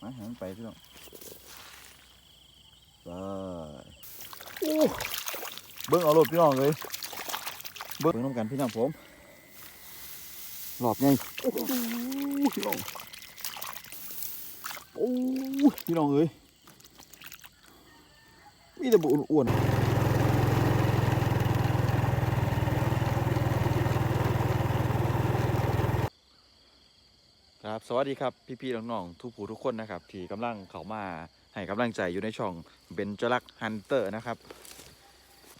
มาหางไปพี่น้องไปโอ้เบิ้งเอารถพี่น้องเลย เบิ้งน้ำกันพี่น้องผม หลอบไงพี่น้องโอ้พี่น้องเอ้ยมีแต่บุอ้วน ครับสวัสดีครับพี่ๆน้องๆทุกผู้ทุกคนนะครับที่กำลังเข้ามาให้กำลังใจอยู่ในช่องเบนจลักฮันเตอร์นะครับ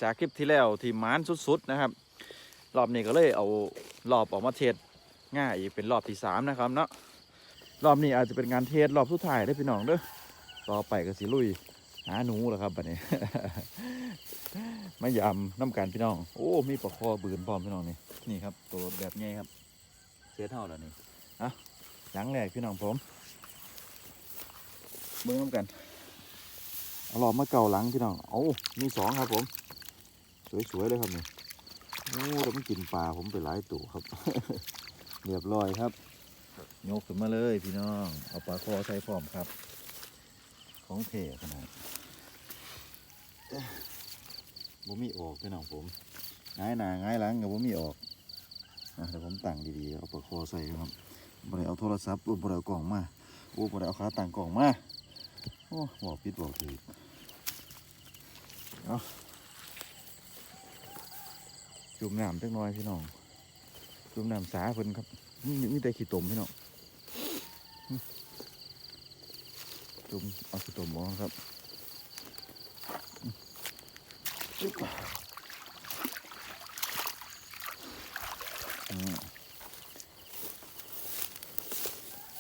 จากคลิปที่แล้วที่มานสุดๆนะครับ รอบนี้ก็เลยเอารอบออกมาเทสง่ายอีกเป็นรอบที่สามนะครับเนาะรอบนี้อาจจะเป็นงานเทสรอบสุดท้ายได้พี่น้องเด้อต่อไปก็สิลุยหาหนูแหละครับบัดนี้มายำน้ำกันพี่น้อง โอ้มีปลาคอบืนพร้อมพี่น้องนี่นี่ครับตัวแบบนี้ครับเสียเท่าแล้วนี่อะ หลังแรกพี่น้องผมเบิ้งน้ำกันเอาหลอบมาเก่าหลังพี่น้องโอ้มีสองครับผม สวยๆเลยครับนี่โอ้แล้วมันกินปลาผมไปหลายตัวครับ เรียบร้อยครับยกขึ้นมาเลยพี่น้อง เอาปลาคอใส่พร้อมครับ ของเทขนาดบ่มีออกพี่น้องผมง่ายหนาง่ายหลังกับบ่มีออกอะเดี๋ยวผมตั้งดีๆ เอาปลาคอใส่ครับ บ่ได้เอาโทรศัพท์โอ้บ่ได้เอากล่องมาโอ้บ่ได้เอาขาตั้งกล่องมาโอ้บอกปิดบอกถือเอาจุ่มน้ำจักหน่อยพี่น้องจุ่มน้ำสาเพิ่นครับมีมีแต่ขี้ตมพี่น้องจุ่มเอาขี้ตมมองครับหึจึ๊บอ่า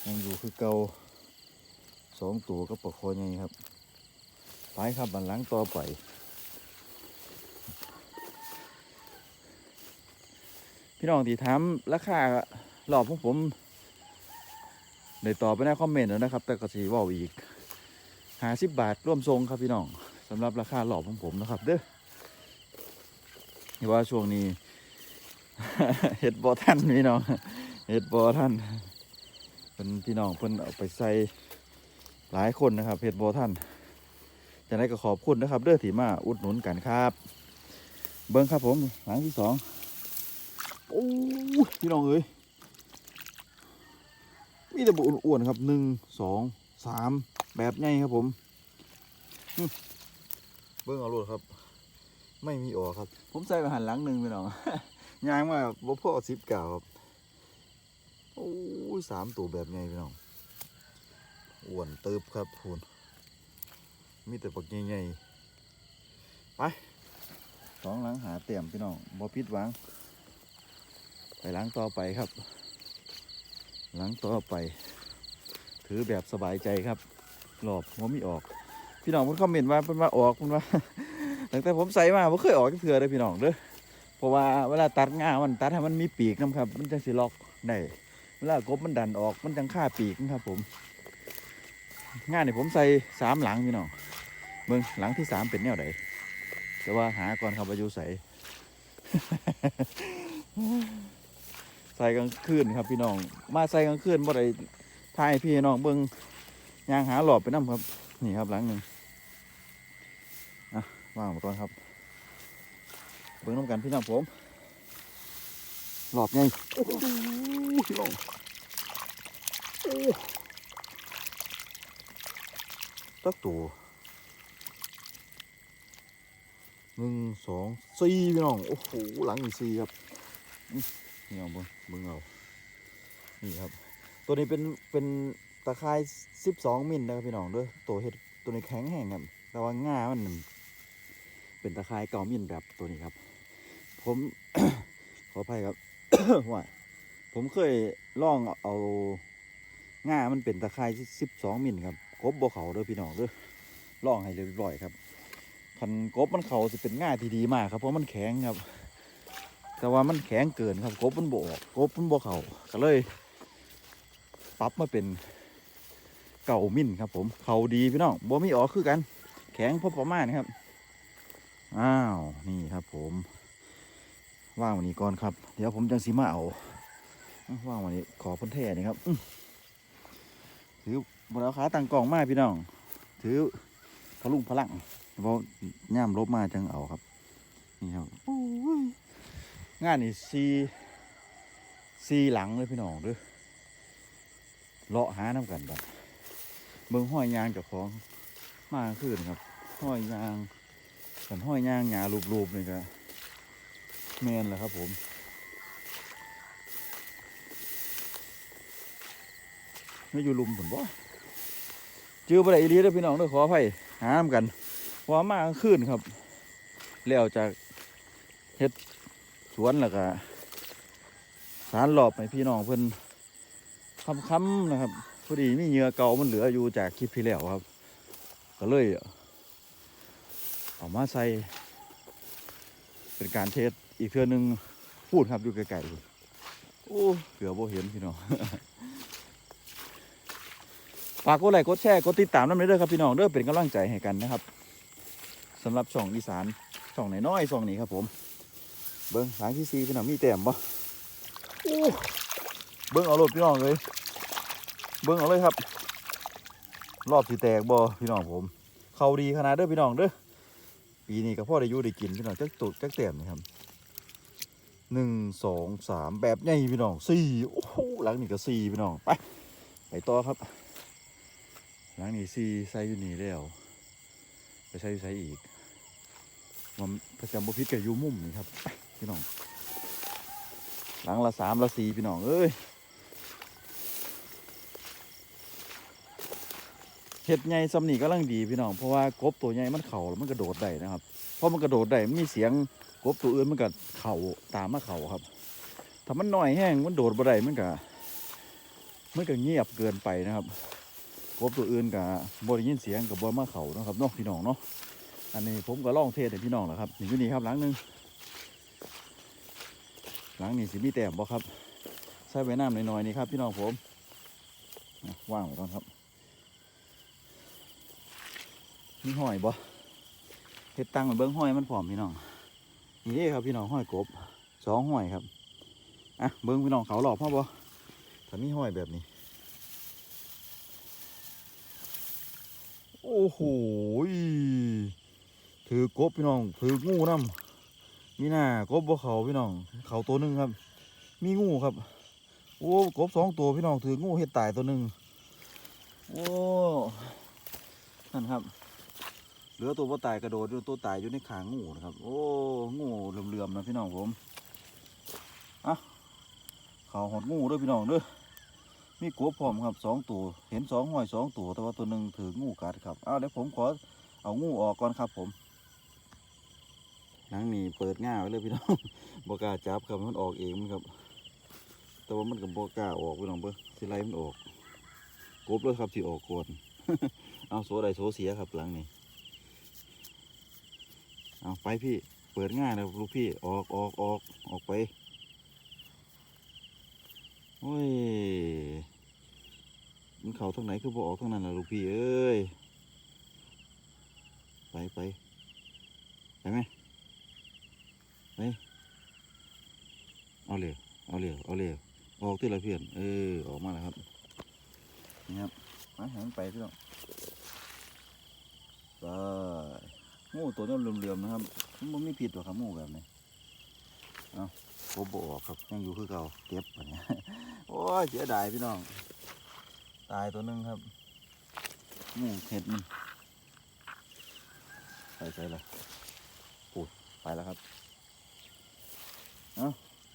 ยังอยู่ คือเกาสองตัวก็ปลาคอใหญ่ครับไปครับบันหลังต่อไปพี่น้องที่ถามราคาหลอบของผมได้ตอบไปในคอมเมนต์แล้วนะครับ แต่ก็สีว่าอีกหาสิบบาทร่วมทรงครับพี่น้องสำหรับราคาหลอบของผมนะครับเด้อว่าช่วงนี้ เห็ดบอท่านพี่น้องเห็ดบอท่าน เป็นพี่น้องเพิ่นเอาไปใส่หลายคนนะครับเห็ดบอท่านจะได้ก็ขอบคุณนะครับเด้อที่มาอุดหนุนกันครับ เบิ้งครับผมหลังที่สองโอ้ยพี่น้องเอ้ยมีแต่บุอ้วนๆครับหนึ่งสองสามแบบใหญ่ครับผมเบิ้งเอาโลดครับ ไม่มีออกครับ ผมใส่ไปหันหลังหนึ่งพี่น้องยางมาบ่พ่อสิบเก่าครับ โอ้ยสามตัวแบบใหญ่พี่น้องอ้วนเติบครับพูนมีแต่ปักใหญ่ๆไปสองหลังหาเต็มพี่น้องบ่ผิดวังไปหล้างต่อไปครับ หล้างต่อไป ถือแบบสบายใจครับหลอบหัวไม่ออก พี่น้องมันคอมเมนต์ว่าเป็นว่าออกมันว่าตั้งแต่ผมใส่มาผมเคยออกจักเถื่อเลยพี่น้องเด้อเพราะว่าเวลาตัดง่ามันตัดให้มันมีปีกนะครับ มันจะสิล็อกได้ เวลากบมันดันออกมันจังฆ่าปีกนะครับผมง่านี่ผมใส่สามหลังพี่น้องเบิ่งหลังที่สามเป็นแนวไหนแต่ว่าหาก่อนครับว่ายู่ใส่ใส่กลางคืนครับพี่น้อง มาใส่กลางคืนบ่ได้ทายพี่น้องเบิ่งยางหาหลอดไปน้ำครับ นี่ครับหลังหนึ่งอะวางมาก่อนครับ เบิ่งน้ำกันพี่น้องผม หลอดไงโอ้โหพี่น้องตักตัวหนึ่งสองสี่พี่น้อง โอ้โห หลังอีกสี่ครับนี่เอาบิ่งบิ่งเอา นี่ครับ ตัวนี้เป็นเป็นตะไคร้สิบสองมิลนะครับพี่น้องเด้วยตัวเห็ดตัวนี้แข็งแห้งครับแต่ว่าง่ามันเป็นตะไคร้เก่ามิลแบบตัวนี้ครับ ผม ขออภัยครับ ว่าผมเคยลองเอาง่ามันเป็นตะไคร้สิบสองมิลครับกบบ่เขาเด้อพี่น้องเด้อลองให้เรียบร้อยครับคันกบมันเขาจะเป็นง่าที่ดีมากครับ เพราะมันแข็งครับ แต่ว่ามันแข็งเกินครับกบมันบออกกบมันบอเขาก็เลยปรับมาเป็นเก่ามิ่นครับ ผมเขาดีพี่น้องบ่มีออกคือกัน แข็งพอประมาณครับ อ้าว นี่ครับผม ว่างวันนี้ก่อนครับ เดี๋ยวผมจังสีมาเอาว่างวันนี้ขอพ้นแท่นี่ครับถือบนเอาขาตั้งกล่องมาพี่น้อง ถือพลุงพลังเพราะย่ามลบมาจังเอาครับ นี่ครับงานนี่ซีซีหลังเลยพี่น้องด้อเลาะหาน้ำกันแบบเบิ่งห้อยยางจากของมาขึ้นครับ ห้อยยางกันห้อยยางหยาลูบๆนี่ก็ แมนแหละครับผมไม่อยู่ลุมผมบ่จื้อบ่ได้อีลีเด้อพี่น้องเด้อขออภัยหาน้ำกันว่ามากลางคืนครับ แล้วจากเฮ็ดสวนแล้วก็สารหลอบให้พี่น้องเพิ่นค้ำๆนะครับพอดีมีเหงื่อเก่ามันเหลืออยู่จากคลิปที่แล้วครับ ก็เลยเอามาใส่เป็นการเทส อีกเทื่อหนึงพูดครับอยู่ไกลๆพุ่นโอ้เกือบบ่เห็นพี่น้องฝากกดไลค์กดแชร์กดติดตามน้ำเด้อครับพี่น้องเด้อเป็นกำลังใจให้กันนะครับสำหรับช่องอีสานช่องไหนน้อยๆช่องนี้ครับผม เบิ้งหลังที่ซีพี่น้องมีแต้มบ่โอ้เบิ้งเอารถพี่น้องเลย เบิ้งเอาเลยครับ รอบที่แตกบ่พี่น้องผม เขาดีขนาดเด้อพี่น้องเด้อปีนี้ก็พ่อได้อยู่ได้กินพี่น้องจักตุกจักแต้มนี่ครับ หนึ่งสองสามแบบใหญ่พี่น้องสี่โอ้โหหลังนี้ก็สี่พี่น้อง ไป ไปต่อครับ หลังนี้ซีใส่อยู่นี่แล้วไปใส่ใส่อีกมันประจำบุพิษกับยูมุมนี่ครับพี่น้อง หลังละสามละสี่พี่น้องเอ้ยเห็ดใหญ่ซ้ำนี่ก็ลังดีพี่น้องเพราะว่ากบตัวใหญ่มันเข่าแล้วมันกระโดดได้นะครับเพราะมันกระโดดได้มันมีเสียง กบตัวอื่นมันก็เข่าตามมาเข่าครับ ถ้ามันหน่อยแห้งมันโดดบ่ได้มันก็มันก็เงียบเกินไปนะครับกบตัวอื่นกับบได้ยินเสียงกับบมาเขานะครับเน้องพี่น้องเนาะอันนี้ผมก็ล่องเทศให้พี่น้องแหละครับนี่อยู่นี่ครับหลังนึงหลังนี้สิมีแต้มบ่ครับใส่ใบน้ำหน่อยๆนี่ครับ พี่น้องผมว่างไว้ก่อนครับมีห้อยบ่เฮ็ดตังค์เบิ้งห้อยมันผอมพี่น้อง นี่ครับพี่น้องห้อยกบสองห้อยครับอะเบิ้งพี่น้องเขาหลอกพ่อบ่ถ้ามีห้อยแบบนี้ โอ้โหถือกบพี่น้องถืองูน้ำมีหน้ากบบ่เขาพี่น้อง เขาตัวหนึ่งครับ มีงูครับ โอ้กบสองตัวพี่น้องถืองูเห็ดตายตัวหนึ่งโอ้นั่นครับ เหลือตัวบ่ตายกระโดดตัวตายอยู่ในขางงูนะครับ โอ้งูเหลื่อมๆนะพี่น้องผมอะเขาหดงูด้วยพี่น้องเด้อมีกบพร้อมครับสองตัวเห็นสองหอยสองตัวแต่ว่าตัวหนึ่งถืองูกัดครับเอาวเดี๋ยวผมขอเอางูออกก่อนครับผมหนังนี่เปิดง่าไว้เลยพี่น้องบก้าจับครับมันออกเองมันครับ แต่ว่ามันกับบก้าออกพี่น้องเบิ้งสิไลมันออกกบเลยครับที่ออกก่อนเอาโซใดโซเสียครับหลังนี่ เอาไปพี่ เปิดง่ายนะลูกพี่ ออกออกออกออกไป โอ้ย มันเข่าทางไหนคือบอออกทางนั้นล่ะลูกพี่เอ้ย ไปไปไปไหมไปเอาเร็วเอาเร็วเอาเร็วออกที่ละเพื่อนเออ ออกมาแล้วครับ นี่ครับมาหันไปพี่น้องไป งูตัวนี้เหลื่อมๆนะครับ มันบ่มีผิดหรอกครับงูแบบนี้เอาโคบออกครับยังอยู่คือเก่าเก็บอันนี้โอ้ยเสียดายพี่น้อง ตายตัวนึงครับงูเห็ดมันไปใส่ละปูดไปแล้วครับเอ้า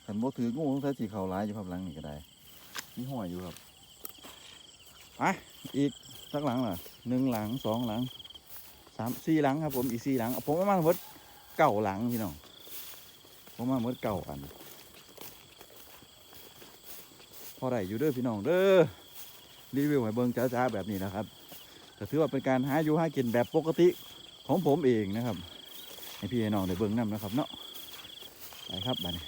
ขันโบถืองูต้องใช้สีขาวร้ายอยู่ครับหลังนี่ก็ได้มีห้อยอยู่ครับไปอีกสักหลังล่ะหนึ่งหลังสองหลัง สามสี่หลังครับ ผมอีกสี่หลังผมมาณหมดเก่าหลังพี่น้องผมมาหมดเก่าอัน พอได้อยู่เด้อพี่น้องเด้อรีวิวให้เบิ่งจ้าๆแบบนี้นะครับก็ถือว่าเป็นการหาอยู่หากินแบบปกติของผมเองนะครับให้พี่ให้น้องได้เบิ่งนํนะครับ เนาะไปครับบัดนี้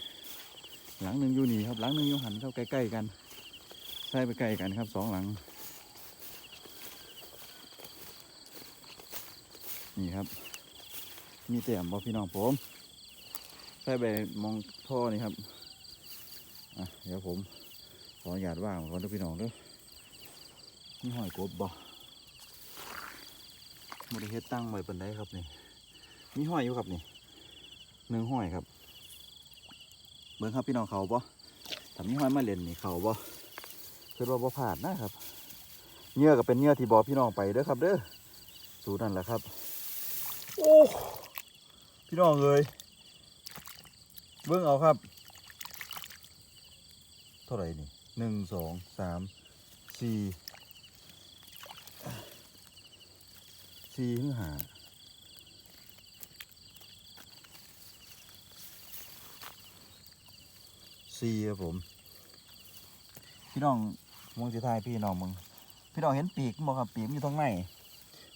หลังหนึ่งอยู่นี่ครับหลังหนึ่งอยู่หันเข้าใกล้ๆกันใส่ไปใกล้กันครับสองหลัง นี่ครับ มีเตียมบอพี่น้องผมใส่ไปมองท่อนี่ครับอะเดี๋ยวผมขออนุญาตว่างก่อนเด้อพี่น้องเด้อมีหอยกบบ่บ่ได้เฮ็ดตั้งไว้ปานใดครับนี่มีหอยอยู่ครับนี่หนึ่งหอยครับ เบิ่งครับพี่น้องเขาบ่ถ้ามีหอยมาเล่นนี่เขาบ่คือว่าบ่พลาดนะครับเหงื่อก็เป็นเหงื่อที่บ่พี่น้องไปเด้อครับ เด้อสูนั่นแหละครับ โอ้พี่น้องเอ้ยเบิ่งเอาครับ เท่าไหร่นี่หนึ่งสองสามสี่สี่หรือหาสี่ครับผม พี่น้องมองสิทายพี่น้องมึง พี่น้องเห็นปีกบ่ครับปีกมันอยู่ตรงไหน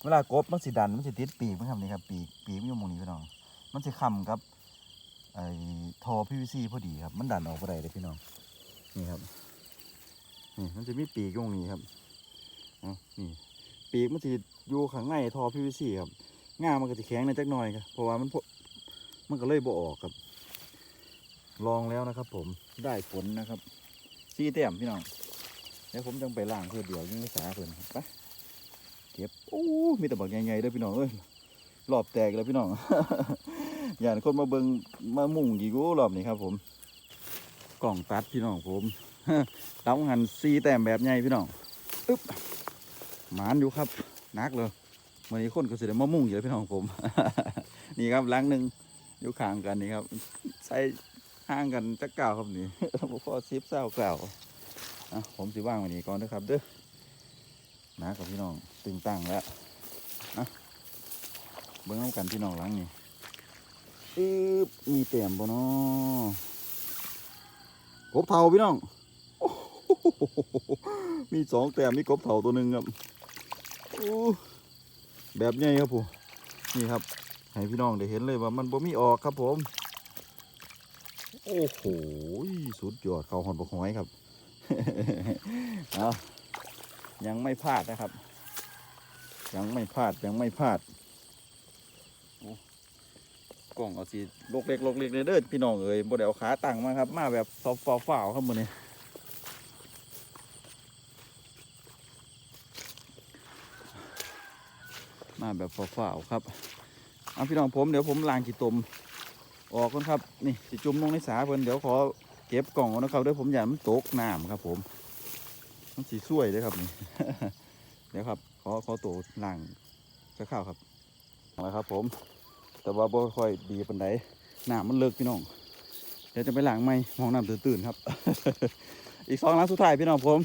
เวลากบมันสิดันมันสิติดปีกมันครับนี่ครับปีกปีกมันอยู่มองนี้พี่น้อง มันสิค้ำกับไอ้ทอ PVC พอดีครับ มันดันออกไปได้เลยพี่น้องนี่ครับนี่มันจะมีปีกตรงนี้ครับเอนี่ปีกมันจะอยู่ข้างในท่อ PVC ครับง่ามันก็จะแข็งในจักหน่อยครับเพราะว่ามันมันก็เลยบ่ออกครับ ลองแล้วนะครับ ผมได้ผลนะครับซีเต็มพี่น้องเดี๋ยวผมจังไปล้างเพื่อเดี๋ยวยังไม่สาเพิ่นไป เก็บโอ้มีแต่บักใหญ่ๆเด้อพี่น้องเอ้ยรอบแตกแล้วพี่น้องอย่านคนมาเบิงมามุ่งกี่กูรอบนี้ครับ ผมกล่องตัดพี่น้องผมเต้าหันซีแต้มแบบใหญ่พี่น้องอึ๊บหมานอยู่ครับนักเลยวันนี้คนก็สิได้มามุ่งอยู่แล้วพี่น้องผม นี่ครับหลังหนึ่งอยู่ข้างกันนี่ครับ ใส่ห่างกันจักเก่าวครับนี่บ่พอซิบเศร้าเก่าอะผมสิว่างวันนี้ก่อนนะครับเด้อ นะกับพี่น้องตึงตั้งแล้วอะเบิ้งน้ำกันพี่น้องหลังนี่อึ๊บมีเต็มบ่เนาะกบเทาพี่น้องมีสองแต้มมีกบเถาตัวหนึ่งครับแบบใหญ่ครับผมนี่ครับ ให้พี่น้องได้เห็นเลยว่ามันบ่มีออกครับผม โอ้โห สุดยอดเขาหอนบกหอยครับ เอา ยังไม่พลาดนะครับ ยังไม่พลาดยังไม่พลาดกล่องเอาสีลกเล็กลกเล็กเด้อพี่น้องเอ้ยบ่ได้เอาขาตั้งมาครับ มาแบบซอฟต์ฝ้าวครับมือนี้มาแบบฝ่าวครับเอาพี่น้องผมเดี๋ยวผมล้างจีตมออกก่อนครับ นี่สิจุ่มลงในสาเพิ่นเดี๋ยวขอเก็บกล่องนนะครับเดี๋ยวผมอยากมันตกน้ำครับผม มันสีสวยเลยครับนี่เดี๋ยวครับ ขอขอตัวล้างจะข้าวครับเอาละครับ ผม แต่ว่าบ่ค่อยดีปานใดหน้ำมันเลิกพี่น้อง เดี๋ยวจะไปหล้างไหมมองน้ำตื่นๆครับ อีกสองล้างสุดท้ายพี่น้องผม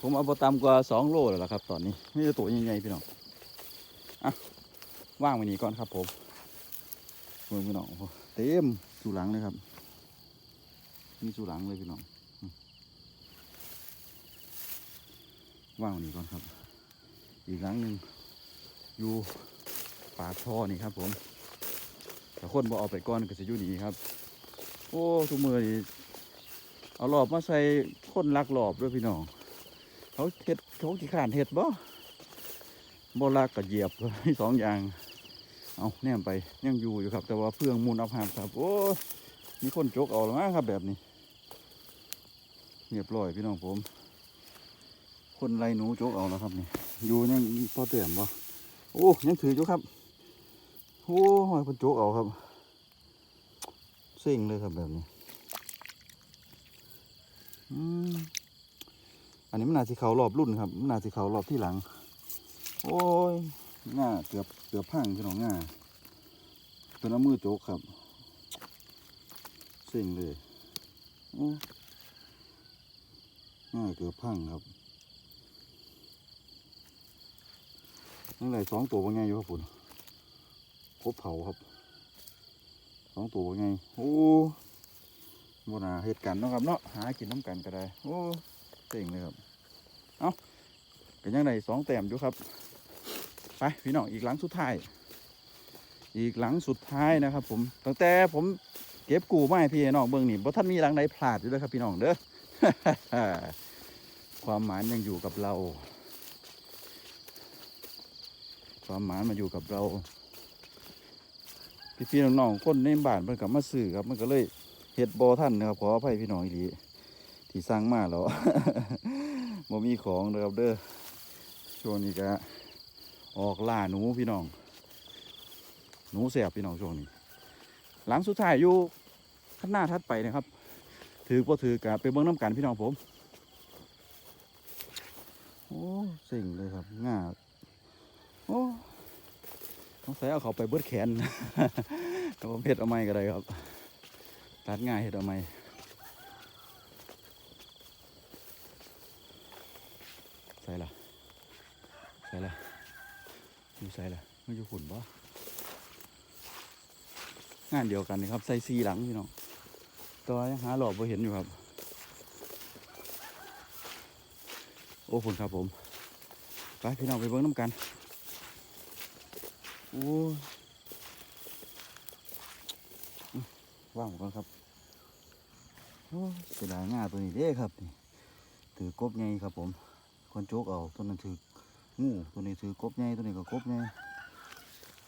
ผมเอาไปตำกว่าสองโลแล้วล่ะครับ ตอนนี้ไม่ได้ตัวใหญ่ๆพี่น้องอะว่างไว้นี้ก่อนครับ ผมเบิ่งพี่น้องเต็มสู่หลังเลยครับ มีสู่หลังเลยพี่น้องอืม ว่าวนี้ก่อนครับ อีกหลังหนึ่งอยู่ปากท่อนี่ครับ ผมแต่คนบ่เอาไปก้อนก็จะอยู่นี่ครับ โอ้ทุกมือนี่เอาหลอบมาใส่คนลักหลอบด้วยพี่น้องเขาเฮ็ดเขาขี้ขานเฮ็ดบ่บ่ลากกับเหยียบสองอย่าง เอาแนมไปยังอยู่อยู่ครับ แต่ว่าเพื่องมูลอับหามครับ โอ้มีคนจกเอาแล้วมั้งครับแบบนี้เรียบร้อยพี่น้องผม คนไรหนูจกเอาแล้วครับนี่อยู่ยังพอเต็มบ่โอ้ยังถืออยู่ครับโอ้ยคนจกเอาครับเซ็งเลยครับแบบนี้อันนี้มันน่าสิเขารอบรุ่นครับมันน่าสิเขารอบที่หลัง โอ้ยง่าเกือบเกือบพังพี่น้องง่าเป็นเอามือโจกครับเสิ่งเลยโอ้ง่าเกือบพังครับ นั่นไรสองตัวว่าไงอยู่ครับผมครบเผาครับสองตัวว่าไงโอ้บนาเหตุการณ์เนาะครับเนาะหากินน้ำกันก็ได้โอ้เต็งเลยครับเอาเป็นยังไงสองแต้มอยู่ครับไปพี่น้องอีกหลังสุดท้าย อีกหลังสุดท้ายนะครับ ผมตั้งแต่ผมเก็บกูไม่พี่น้องเบื้องนี่บ่ท่านมีหลังใดพลาดอยู่เลยครับพี่น้องเด้อความหมายยังอยู่กับเรา ความหมายมาอยู่กับเรา พี่ๆน้องๆคนในบ้านมันกลับมาซื้อครับ มันก็เลยเห็ดบอท่านนะครับขออภัยพี่น้องอีหลีที่สร้างมาแล้วบ่มีของเดอครับเด้อช่วงนี้ก็ออกล่าหนูพี่น้อง หนูแสบพี่น้องช่วงนี้ หลังสุดท้ายอยู่ข้างหน้าทัดไปนะครับ ถือบ่ถือกะไปเบิ่งน้ำกันพี่น้องผม โอ้สิ่งเลยครับง่า โอ้ต้องใส่เอาเขาไปเบิดแขนแต่ว่าเห็ดเอาไม้ก็ได้ครับตัดง่ายเห็ดเอาไม้ใส่ละใส่ละอยู่ใส่ละไม่อยู่ขุนปะงานเดียวกันนี่ครับ ใส่ซีหลังพี่น้องตัวยังหาหลอบไ่เห็นอยู่ครับ โอ้คุณครับผม ไปพี่น้องไปเบิ้งน้ำกัน อู้ว่างหมดแล้วครับโอ้เสียดายง่าตัวนี้เด้ครับนี่ถือกบไงครับผมคนโจกเอาตัวนั้นถืองูตัวนี้ถือกบไงตัวนี้ก็กบไง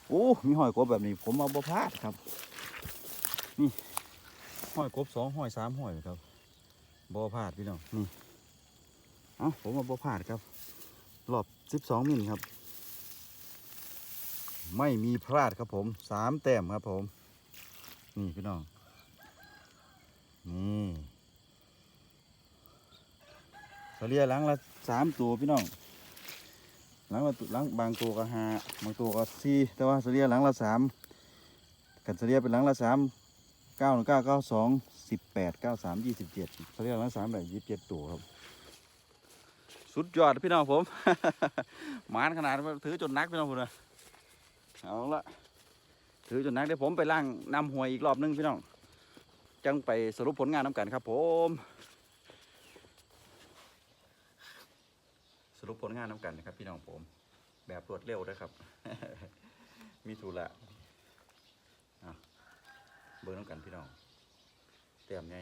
โอ้มีหอยกบแบบนี้ ผมเอาบ่พลาดครับ นี่หอยกบสองหอยสามหอยครับบ่พลาดพี่น้องนี่เอาผมมาบ่พลาดครับรอบ12มิลครับ ไม่มีพลาดครับผมสามแต้มครับผม นี่พี่น้อง นี่เฉลี่ยหลังละสามตัวพี่น้องหลังละหลังบางตัวก็หาบางตัวก็สี่แต่ว่าเฉลี่ยหลังละสามกันเฉลี่ยเป็นหลังละสามเก้าหนึ่งเก้าเก้าสองสิบแปดเก้าสามยี่สิบเจ็ดเฉลี่ยหลังละสามแบบยี่สิบเจ็ดตัวครับสุดยอดพี่น้องผม หมานขนาดว่าถือจนนักพี่น้องผมนะ เอาละถือจนนักเดี๋ยวผมไปล่างนำหวยอีกรอบนึงพี่น้อง จังไปสรุปผลงานน้ำกันครับผม สรุปผลงานน้ำกันนะครับ พี่น้องผม แบบรวดเร็วด้วยครับ มีถูละเบอร์น้ำกันพี่น้องเต็มไง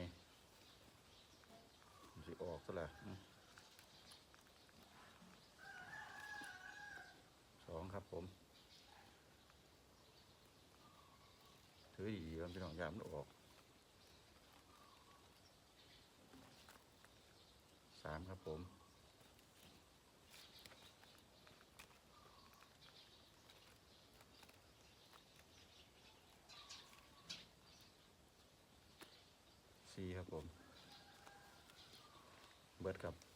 สิออกซะและสองครับผม ถือดีๆครับพี่น้องยามันออกสามครับผมสี่ครับผม เบิร์ดครับ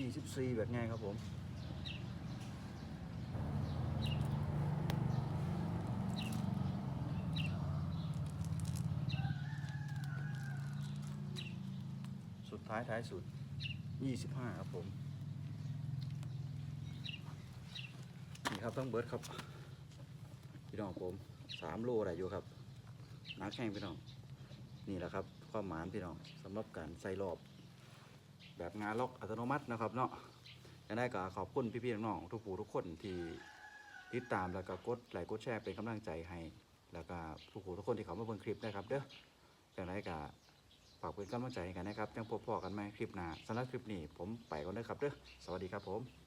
ยี่สิบสี่แบบไงครับผม สุดท้ายท้ายสุดยี่สิบห้าครับผม นี่ครับต้องเบิร์ดครับ พี่น้องผมสามโลอะไรอยู่ครับนักแข่งพี่น้อง นี่แหละครับ ความหมานพี่น้องสำหรับการใส่รอบ แบบงานล็อกอัตโนมัตินะครับเนาะยังได้ก็ขอบคุณพี่ๆน้องๆทุกผู้ทุกคนที่ติดตามแล้วก็กดไลค์กดแชร์เป็นกำลังใจให้ แล้วก็ทุกผู้ทุกคนที่เขามาเบิ่งคลิปนะครับเด้ออย่างไรก็ฝากเป็นกำลังใจให้กันนะครับยังพบพอกันไหมคลิปหน้าสำหรับคลิปนี้ผมไปก่อนนะครับเด้อสวัสดีครับผม